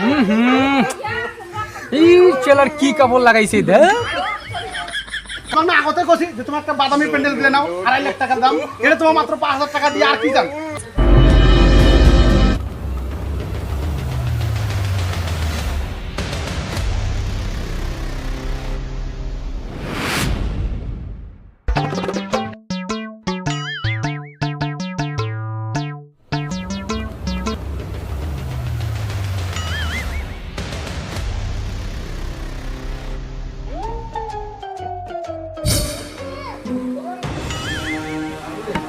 হুম এই চেলার কি কাপড় লাগাইছে দে তোমার আগতে কছি যে তোমার একটা বাদামি প্যান্ডেল দিলে নাও আড়াই লাখ টাকার দাম। এটা তোমার মাত্র পাঁচ হাজার টাকা দিয়ে আর কি দাম?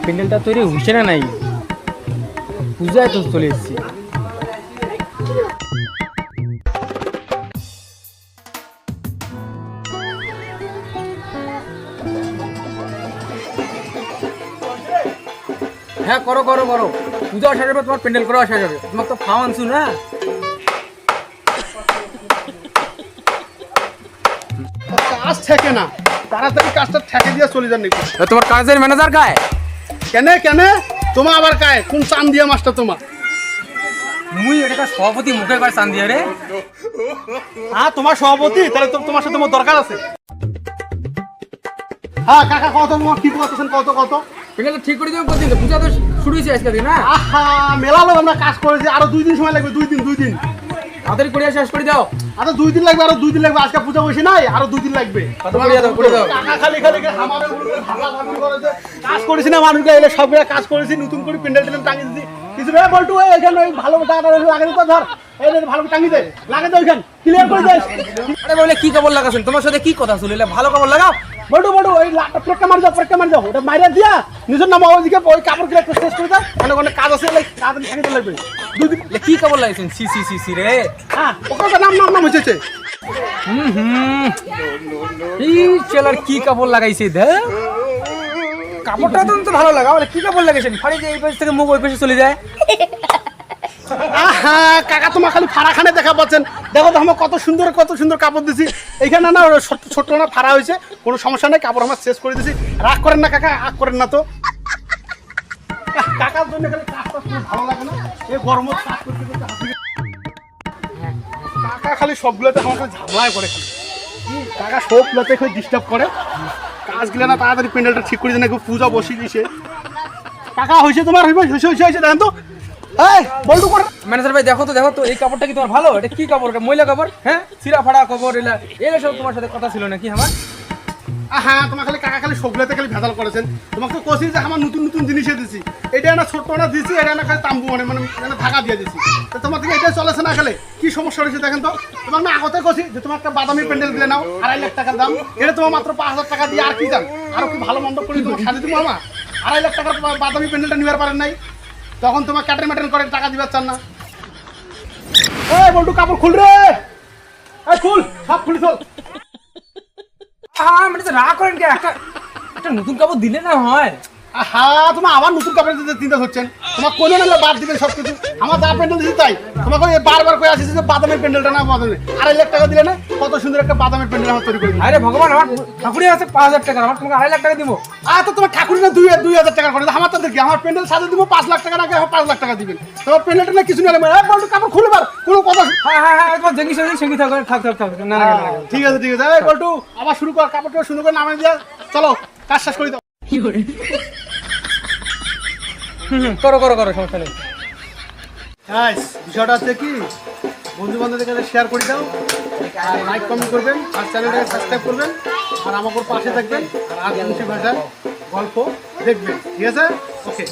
প্যান্ডেলটা তৈরি হচ্ছে না নাই? পূজায় তো চলে এসেছি। হ্যাঁ করো করো করো। পূজা আসা যাবে তোমার প্যান্ডেল করে আসা যাবে তোমার তো খাওয়ান শুন না? কাজ ঠেকে না। তাড়াতাড়ি কাজটা ঠেকে দিয়ে চলে যান নাকি তোমার কাজের ম্যানেজার গায়ে কেনে কেনে? তোমার আবার কায়? কোন চান দিয়া মাছটা তোমার মুই এটা সভাপতি মুখে করে চান দিয়ে রে। হ্যাঁ তোমার সভাপতি? তাহলে তোমার সাথে আমার দরকার আছে। হ্যাঁ কাকা কত তোমার কি করতেছেন কত কত? প্যান্ডেলটা ঠিক করে কতদিন তো পূজা তো শুরু হয়েছে আজকে না? আহা আমরা কাজ করেছি। আরও দুই দিন সময় লাগবে দুই দিন দুই দিন। তাড়াতাড়ি করে শেষ করে দাও। আরও দুই দিন লাগবে আরও দুই দিন লাগবে। আজকে পূজা বসে নাই আরও দুই দিন লাগবে। খালি খালি কাজ করেছি না মানুষরা এলে সব কাজ করেছি নতুন করে প্যান্ডেল টেন্ডেল টাঙিয়ে দিছি কিছু রে বলটু এখানে ওই ভালো টাকা লাগে তো ধর। ভালো টাঙিয়ে দে লাগে তো ওইখান ক্লিয়ার করে দে। আরে বলে কি কাপড় লাগাছেন তোমার সাথে কি কথা শুনলে ভালো কাপড় লাগাও। বলটু বলটু ওই মার যাও মার যাও। ওটা দিয়া নিজের নাম ওই কাপড়গুলো একটু শেষ করে দাও ওখানে কাজ আছে কাজ লাগবে। কি কাপড় লাগাইছেন সি সি সি সি রে। হ্যাঁ ওখানে নাম নাম নাম হয়েছে হুম হুম। এই চেলার কি কাপড় লাগাইছে দে? কাপড়টা তো ভালো লাগা বলে কি কাপড় লাগাইছেন ফাড়ি যে এই পাশ থেকে মুখ ওই পাশে চলে যায়। আহা কাকা তোমার খালি ফাড়াখানে দেখা পাচ্ছেন। দেখো তো আমার কত সুন্দর কত সুন্দর কাপড় দিছি। এইখানে না ছোট ছোট না ফাড়া হয়েছে কোনো সমস্যা নেই কাপড় আমার শেষ করে দিছি। রাগ করেন না কাকা রাগ করেন না তো। জন্য কাজটা ভালো লাগে না? এই গরম কাজ করতে করতে। কাকা খালি সবগুলোতে আমার করে খালি। সবগুলোতে ডিস্টার্ব করে? কাজগুলো না তাড়াতাড়ি প্যান্ডেলটা ঠিক করে দেন পূজা বসিয়ে দিছে কাকা হয়েছে তোমার হইবে হয়েছে হয়েছে হয়েছে, দেখেন তো। এই, বল্টু করে ম্যানেজার ভাই, দেখো তো দেখো তো, এই কাপড়টা কি তোমার ভালো? এটা কি কাপড়? এটা ময়লা কাপড়? হ্যাঁ? সিরা ফাড়া কাপড়, এলা এগুলো সব তোমার সাথে কথা ছিল নাকি আমার? হ্যাঁ তোমার খালি কাকা খালি সবগুলোতে খালি ভেজাল করেছেন। তোমাকে তো যে আমার নতুন নতুন জিনিসে দিছি। এটা না ছোট্ট না দিছি, এটা না খালি তাম্বু মানে মানে ঢাকা দিয়ে দিছি। তো তোমার থেকে এটা চলেছে না খালি? কি সমস্যা হয়েছে দেখেন তো? তোমার না আগতে কষি যে তোমার বাদামি প্যান্ডেল দিলে নাও, আড়াই লাখ টাকার দাম। এটা তোমার মাত্র পাঁচ হাজার টাকা দিয়ে আর কি দাম? আরও কি ভালো মন্ডপ করে তোমার সাজে দিব আমার? আড়াই লাখ টাকার তোমার বাদামি প্যান্ডেলটা নিবার পারেন নাই। তখন তোমার ক্যাটার ম্যাটার করে টাকা দিবার চান না। এই বল্টু, কাপড় খুল রে! এই, খুল! সব খুলি চল হ্যাঁ মানে রাগ করেন কে? একটা একটা নতুন কাপড় দিলে না হয়। আহা তোমার আবার নতুন কাপড় দিতে চিন্তা হচ্ছেন তোমার কোনো না বাদ দিবেন সব কিছু আমার যা প্যান্ডেল দিতে তাই। তোমাকে বারবার করে আসিস যে বাদামের প্যান্ডেলটা না বাদামের আড়াই লাখ টাকা দিলে না কত সুন্দর একটা বাদামের প্যান্ডেল আমার তৈরি করে আরে ভগবান আমার ঠাকুরের আছে পাঁচ হাজার টাকা আমার তোমাকে আড়াই লাখ টাকা দিব। আর তো তোমার ঠাকুর না দুই দুই হাজার টাকা করে। আমার তো দেখি আমার প্যান্ডেল সাজে দিব পাঁচ লাখ টাকা পাঁচ লাখ টাকা দিবেন। তোমার প্যান্ডেলটা না কিছু বলতো কাপড় খুলে বার কোনো কথা হ্যাঁ হ্যাঁ হ্যাঁ একবার জেঙ্গি সঙ্গে সঙ্গী থাকবে থাক থাক থাক না না না, না, না। ঠিক আছে ঠিক আছে। বলটু আবার শুরু কর কাপড়টা সুন্দর করে নামে দিয়া চলো কাজ শেষ করে দাও। হুম, হুম, করো করো করো সমস্যা নেই। বিষয়টা হচ্ছে কি? বন্ধু বান্ধবদের কাছে শেয়ার করে দাও আর লাইক কমেন্ট করবেন আর চ্যানেলটাকে সাবস্ক্রাইব করবেন আর আমাকে পাশে থাকবেন আর আর ভাষায় গল্প দেখবেন। ঠিক আছে? ওকে